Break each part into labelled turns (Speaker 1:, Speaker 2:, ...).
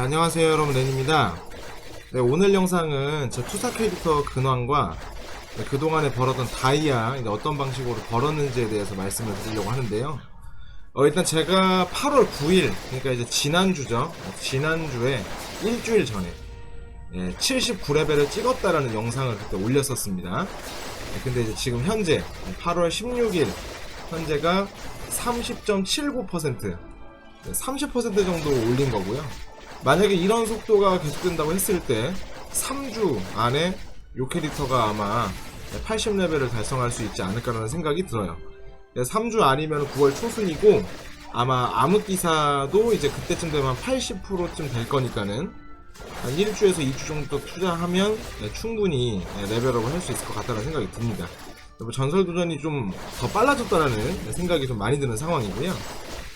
Speaker 1: 네, 안녕하세요 여러분. 렌입니다. 네, 오늘 영상은 제 투사 캐릭터 근황과 네, 그동안에 벌었던 다이아 어떤 방식으로 벌었는지에 대해서 말씀을 드리려고 하는데요. 어, 일단 제가 8월 9일 그러니까 이제 지난주죠. 지난주에 일주일 전에 예, 79레벨을 찍었다라는 영상을 그때 올렸었습니다. 네, 근데 이제 지금 현재 8월 16일 현재가 30.79% 30% 정도 올린 거고요. 만약에 이런 속도가 계속된다고 했을 때 3주 안에 요 캐릭터가 아마 80레벨을 달성할 수 있지 않을까라는 생각이 들어요. 3주 아니면 9월 초순이고 아마 암흑기사도 이제 그때쯤 되면 80%쯤 될 거니까는 한 1주에서 2주 정도 투자하면 네, 충분히 레벨업을 할 수 있을 것 같다는 생각이 듭니다. 뭐 전설 도전이 좀 더 빨라졌다라는 생각이 좀 많이 드는 상황이고요.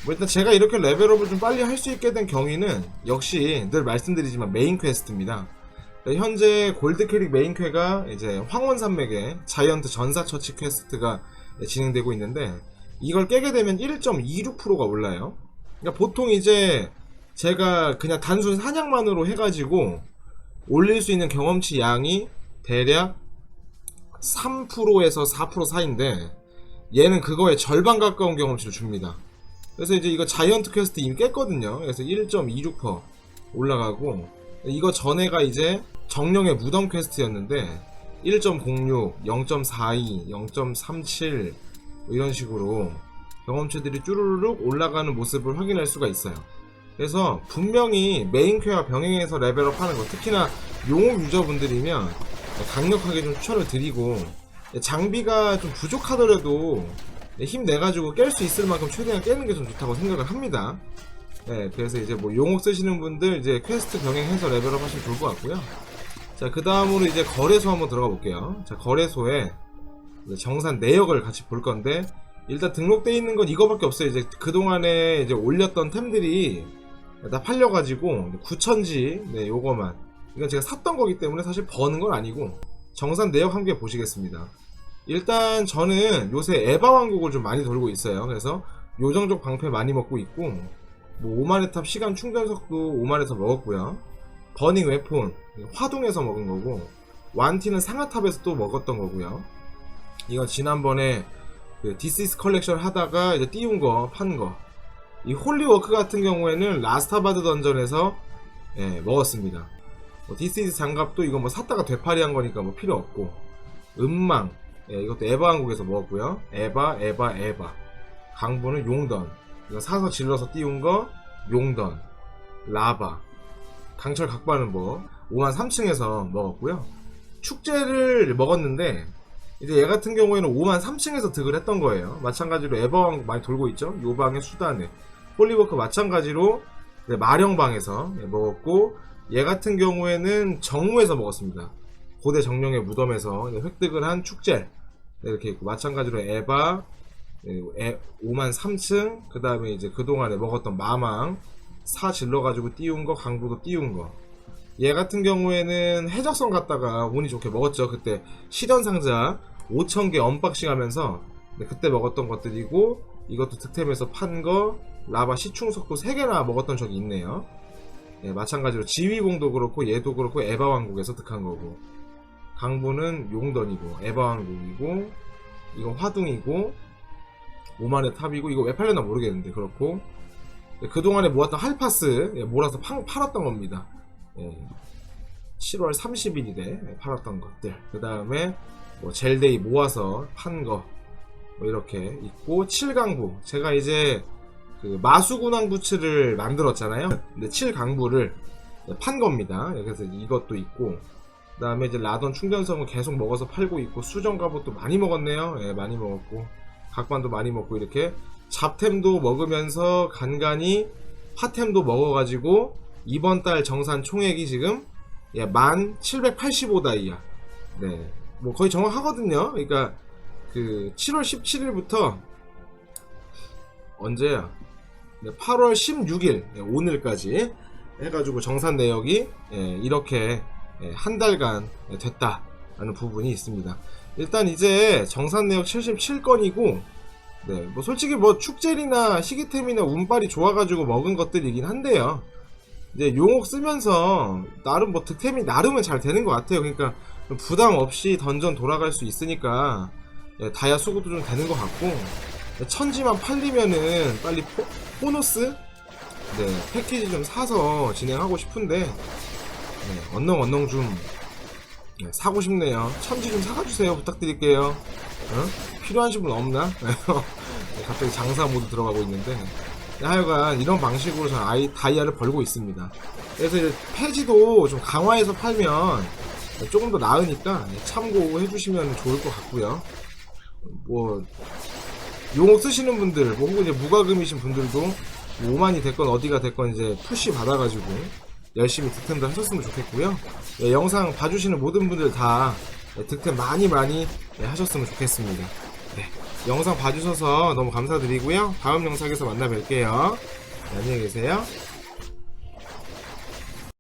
Speaker 1: 뭐 일단 제가 이렇게 레벨업을 좀 빨리 할 수 있게 된 경위는 역시 늘 말씀드리지만 메인 퀘스트입니다. 네, 현재 골드 캐릭 메인 퀘가 이제 황혼산맥의 자이언트 전사처치 퀘스트가 진행되고 있는데 이걸 깨게 되면 1.26%가 올라요. 그러니까 보통 이제 제가 그냥 단순 사냥만으로 해가지고 올릴 수 있는 경험치 양이 대략 3%에서 4% 사이인데 얘는 그거의 절반 가까운 경험치를 줍니다. 그래서 이제 이거 자이언트 퀘스트 이미 깼거든요. 그래서 1.26% 올라가고 이거 전에가 이제 정령의 무덤 퀘스트였는데 1.06, 0.42, 0.37 이런 식으로 경험치들이 쭈루루룩 올라가는 모습을 확인할 수가 있어요. 그래서 분명히 메인 퀘와 병행해서 레벨업 하는 거 특히나 용업 유저분들이면 강력하게 좀 추천을 드리고 장비가 좀 부족하더라도 힘내가지고 깰 수 있을 만큼 최대한 깨는 게 좀 좋다고 생각을 합니다. 네, 그래서 이제 뭐 용옥 쓰시는 분들 이제 퀘스트 병행해서 레벨업 하시면 좋을 것 같고요. 자, 그 다음으로 이제 거래소 한번 들어가 볼게요. 자, 거래소에 정산 내역을 같이 볼 건데, 일단 등록되어 있는 건 이거밖에 없어요. 이제 그동안에 이제 올렸던 템들이 다 팔려가지고, 9천지, 네, 요거만. 이건 제가 샀던 거기 때문에 사실 버는 건 아니고, 정산 내역 함께 보시겠습니다. 일단 저는 요새 에바 왕국을 좀 많이 돌고 있어요. 그래서 요정족 방패 많이 먹고 있고 뭐 5만의 탑 시간 충전석도 5만에서 먹었고요. 버닝 웨폰 화동에서 먹은 거고 완티는 상하탑에서 또 먹었던 거고요. 이건 지난번에 그 디시스 컬렉션 하다가 이제 띄운 거, 판 거. 이 홀리워크 같은 경우에는 라스타바드 던전에서 예, 먹었습니다. 뭐 디시스 장갑도 이거 뭐 샀다가 되팔이 한 거니까 뭐 필요 없고 음망 예, 이것도 에바 한국에서 먹었고요. 에바, 에바, 에바. 강부는 용던. 이거 사서 질러서 띄운 거, 용던. 라바. 강철 각바는 뭐, 5만 3층에서 먹었고요. 축제를 먹었는데, 이제 얘 같은 경우에는 5만 3층에서 득을 했던 거예요. 마찬가지로 에바왕 많이 돌고 있죠. 요방의 수단에. 홀리워크 마찬가지로 마령방에서 예, 먹었고, 얘 같은 경우에는 정무에서 먹었습니다. 고대 정령의 무덤에서 획득을 한 축제. 이렇게 있고 마찬가지로 에바 5만 3층 그 다음에 이제 그동안에 먹었던 마망 사 질러가지고 띄운 거 강부도 띄운 거얘 같은 경우에는 해적선 갔다가 운이 좋게 먹었죠. 그때 시전 상자 5,000개 언박싱 하면서 그때 먹었던 것들이고 이것도 득템에서 판 거 라바 시충석도 3개나 먹었던 적이 있네요. 예, 마찬가지로 지휘공도 그렇고 얘도 그렇고 에바 왕국에서 득한 거고 강부는 용던이고 에바왕국이고 이건 화둥이고 오만의 탑이고 이거 왜 팔렸나 모르겠는데 그렇고. 그동안에 모았던 할파스 예, 몰아서 파, 팔았던 겁니다. 예, 7월 30일이래 팔았던 것들. 그 다음에 뭐 젤데이 모아서 판거 뭐 이렇게 있고 7강부. 제가 이제 그 마수군왕 부츠를 만들었잖아요. 근데 7강부를 판 겁니다. 그래서 이것도 있고 그 다음에 이제 라던 충전성을 계속 먹어서 팔고 있고 수정 갑옷도 많이 먹었네요. 예, 많이 먹었고 각반도 많이 먹고 이렇게 잡템도 먹으면서 간간히 파템도 먹어가지고 이번 달 정산 총액이 지금 예, 1785다이야. 네, 뭐 거의 정확하거든요. 그러니까 그 7월 17일부터 언제야? 네, 8월 16일 예, 오늘까지 해가지고 정산 내역이 예, 이렇게 예, 한 달간 됐다라는 부분이 있습니다. 일단 이제 정산 내역 77건이고 네, 뭐 솔직히 뭐 축제리나 희귀템이나 운빨이 좋아가지고 먹은 것들이긴 한데요. 이제 용옥 쓰면서 나름 뭐 득템이 나름은 잘 되는 것 같아요. 그러니까 좀 부담 없이 던전 돌아갈 수 있으니까 예, 다이아 수급도 좀 되는 것 같고 천지만 팔리면은 빨리 포, 보너스 네, 패키지 좀 사서 진행하고 싶은데 네, 언능 언능 좀 네, 사고 싶네요. 천지 좀 사가주세요. 부탁드릴게요. 어? 필요하신 분 없나? 네, 갑자기 장사 모드 들어가고 있는데 네, 하여간 이런 방식으로 저는 아이, 다이아를 벌고 있습니다. 그래서 이제 폐지도 좀 강화해서 팔면 조금 더 나으니까 참고해 주시면 좋을 것 같고요. 뭐 용어 쓰시는 분들, 뭐 혹은 이제 무과금이신 분들도 뭐 5만이 됐건 어디가 됐건 이제 푸시 받아가지고 열심히 득템도 하셨으면 좋겠고요. 예, 영상 봐주시는 모든 분들 다 예, 득템 많이 많이 예, 하셨으면 좋겠습니다. 네, 영상 봐주셔서 너무 감사드리고요. 다음 영상에서 만나 뵐게요. 네, 안녕히 계세요.